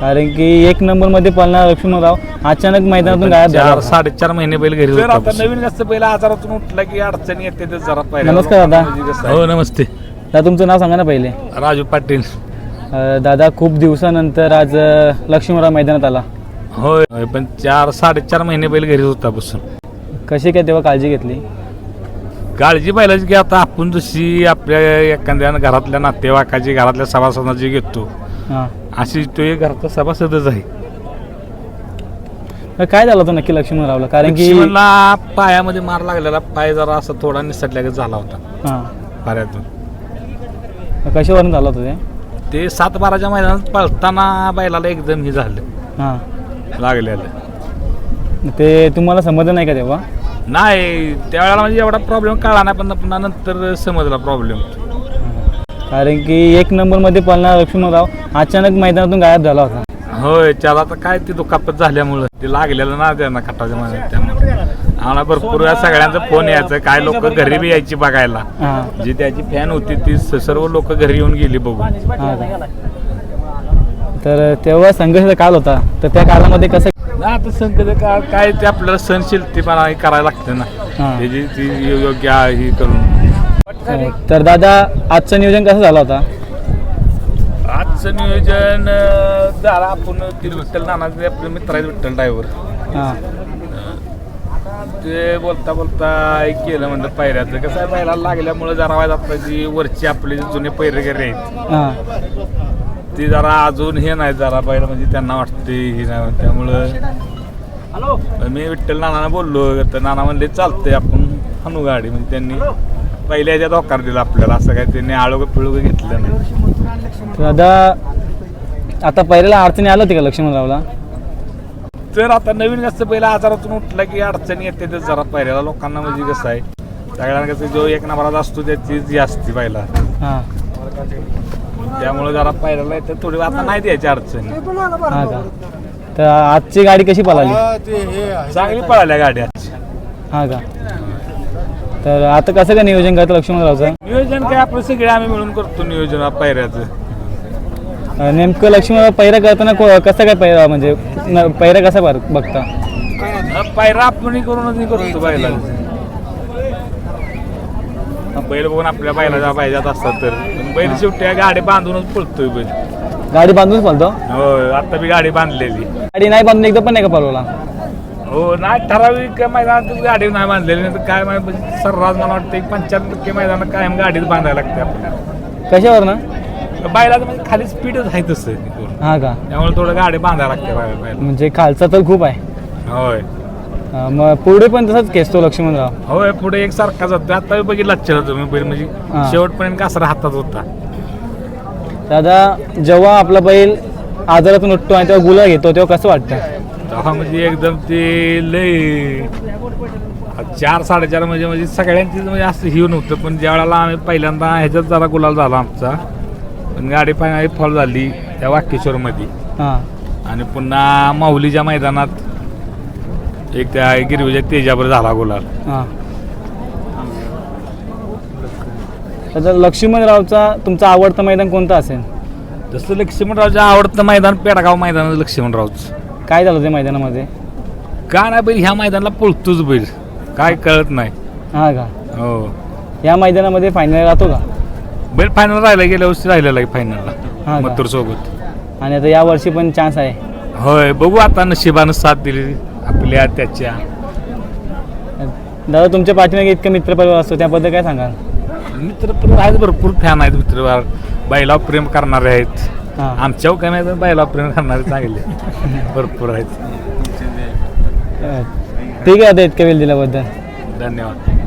कारण की एक नंबरमध्ये पळणार लक्ष्मणराव अचानक मैदानातून गायब झाला चार होता. साडेचार महिने बैल घरी जर आता. नवीन कसं पहिला आजारातून उठला की अडचणी येते ते जरा नमस्कार दादा. म्हणजे कसं आहे. हो नमस्ते दादा तुमचं नाव सांगा ना पहिले राजू पाटील अं, दादा खूप दिवसानंतर आज अं, लक्ष्मणराव मैदानात आला होय होय, पण चार साडेचार महिने बैल घरी होता बसून कशी काय तेव्हा काळजी घेतली काळजी पाहिजे की आता आपण जशी आपल्या एखाद्या घरातल्या नातेवाईकाची घरातल्या सभासदाची घेतो हां अशी तो एक घरातला सभासदच आहे. तर काय झालं होतं नक्की लक्ष्मणरावला कारण की लक्ष्मणला पायामध्ये मार लागलेला पाय जरा असा थोडा निसटल्यागत झाला होता. हां. पाऱ्यातून. कशावरून झालं होतं ते? ते सात बाराच्या मैदानात पळताना बैलाला एकदम हे झालं. हां. लागलेलं. ते तुम्हाला समजलं नाही का तेव्हा? नाही त्यावेळेला म्हणजे एवढा प्रॉब्लेम कळला नाही पण पुन्हा नंतर समजला प्रॉब्लेम कारण की एक नंबरमध्ये पळणार लक्ष्मणराव अचानक मैदानातून गायब झाला होता. होय त्याला आता काय ती दुखापत झाल्यामुळं. ते लागलेलं ना त्यांना कटाच्या मैदानात त्यामुळे. आम्हाला भरपूर वेळा सगळ्यांचा फोन यायचा काय लोक घरी बी यायची बघायला. जी त्याची फॅन होती ती सर्व लोक घरी येऊन गेली बघून. हां का? तर तेव्हा संघर्षाचा काल होता. तर त्या काळामध्ये कसं नाही आता संकट काय काय ते आपल्याला सहनशीलतेपणा हे करायला लागतं ना. हां. त्याची ती योग्य आहे हे करून. तर दादा आजचं नियोजन कसं झालं होता? आजचं नियोजन अं, झालं आपण ते विठ्ठल नानाचे आपले मित्र आहेत विठ्ठल ड्रायव्हर हां. ते बोलता बोलता एक केलं म्हणलं पायऱ्याचं कसं आहे पहिला लागल्यामुळं जरा वाईट आता जी वरची आपले जे जुने पैरे वगैरे आहेत हां. ती जरा अजून हे नाही जरा पहिलं म्हणजे त्यांना वाटते हे नाही त्यामुळं मी विठ्ठल नानाला बोललो तर नाना म्हणले चालतंय आपण हाणू गाडी. म्हणजे त्यांनी पहिल्या ह्याच्यात होकार दिला आपल्याला असं काय त्यांनी आळोग पिळोग घेतलं नाही. तर दादा आता पहिल्याला अडचणी आलं होती का लक्ष्मणरावला? तर आता नवीन कसं पहिला आजारातून उठला की अडचणी येते ते जरा पहिल्याला लोकांना म्हणजे कसं आहे सगळ्यांना कसं जो एक नंबरात असतो त्याची जी असते पहिला. हां. त्यामुळे जरा पहिल्याला येते थोडी आता नाही द्यायची अडचणी. हां का? तर आजची गाडी कशी पळाली? चांगली पळाल्या गाड्या हां का? तर आता कसं काय नियोजन करतं लक्ष्मणरावचं? नियोजन काय आपलं सगळे आम्ही मिळून करतो नियोजन पायऱ्याचं. अं, नेमकं लक्ष्मणराव पैरा करताना को- कसं काय पैरा म्हणजे न- पैरा कसा बर- बघता? पायरा आपण करूनच हे करतो बैला बैल बघून आपल्या बैला पाहिजेत असतात तर. पण बैल शेवटी गाडी बांधूनच पळतोय बैल. गाडी बांधूनच पळतो? हो आता बी गाडी बांधलेली. गाडी नाही बांधून एकदा पण नाही का पळवला? हो नाही ठराविक मैदानात गाडी नाही बांधलेली नाही तर काय माहिती सर्रास मला वाटतं एक पंच्याण्णव टक्के मैदानात कायम गाडीच बांधायला लागते आपल्याला. कशावर ना बैलाचं म्हणजे खाली स्पीडच आहे तसं. हां का? त्यामुळे थोडं गाडी बांधायला लागते बैला म्हणजे खालचा तर खूप आहे. होय. मग पुढे पण तसंच खेचतो लक्ष्मणराव? होय पुढे एक सारखा जातो आता बघितला चला तुम्ही बैल म्हणजे हा. शेवटपर्यंत कासरा हातात होता. दादा जेव्हा आपला बैल आजारातून उठतो आणि तेव्हा गुला घेतो तेव्हा कसं वाटतं? तेव्हा म्हणजे एकदम ते लय चार साडेचार म्हणजे म्हणजे सगळ्यांचीच म्हणजे असं हिव नव्हतं पण ज्या वेळेला आम्ही पहिल्यांदा ह्याच्यात जरा गुलाल झाला आमचा पण गाडी फायनली फॉल झाली त्या वाकेश्वरमध्ये. आणि पुन्हा माऊलीच्या मैदानात एक त्या गिरवीच्या तेजावर झाला गुलाल. तर लक्ष्मणरावचा तुमचं आवडतं मैदान कोणतं असेल? जसं लक्ष्मणरावचं आवडतं मैदान पेडगाव मैदान लक्ष्मणरावचं. काय झालं ते मैदानामध्ये? का नाही बैल ह्या मैदानाला पळतोच बैल. काय कळत नाही. हां का? हो. या मैदानामध्ये फायनल राहतो का? बैल फायनल राहिला गेल्या वर्षी राहिलेला आहे फायनलला हा का? मथुर सोबत. आणि आता या वर्षी पण चान्स आहे. होय बघू आता नशिबानं साथ दिली आपल्या त्याच्या. दादा तुमच्या पाठीमागे इतकं मित्रपरिवार असतो त्याबद्दल काय सांगाल? मित्र पण आहेत भरपूर फॅन आहेत मित्र बैलावर प्रेम करणारे आहेत. हां. आमच्यावर काय माहिती बैलावर प्रेम करणारे चांगले. भरपूर आहेत. ठीक आहे आता इतक्या वेळ दिल्याबद्दल. धन्यवाद.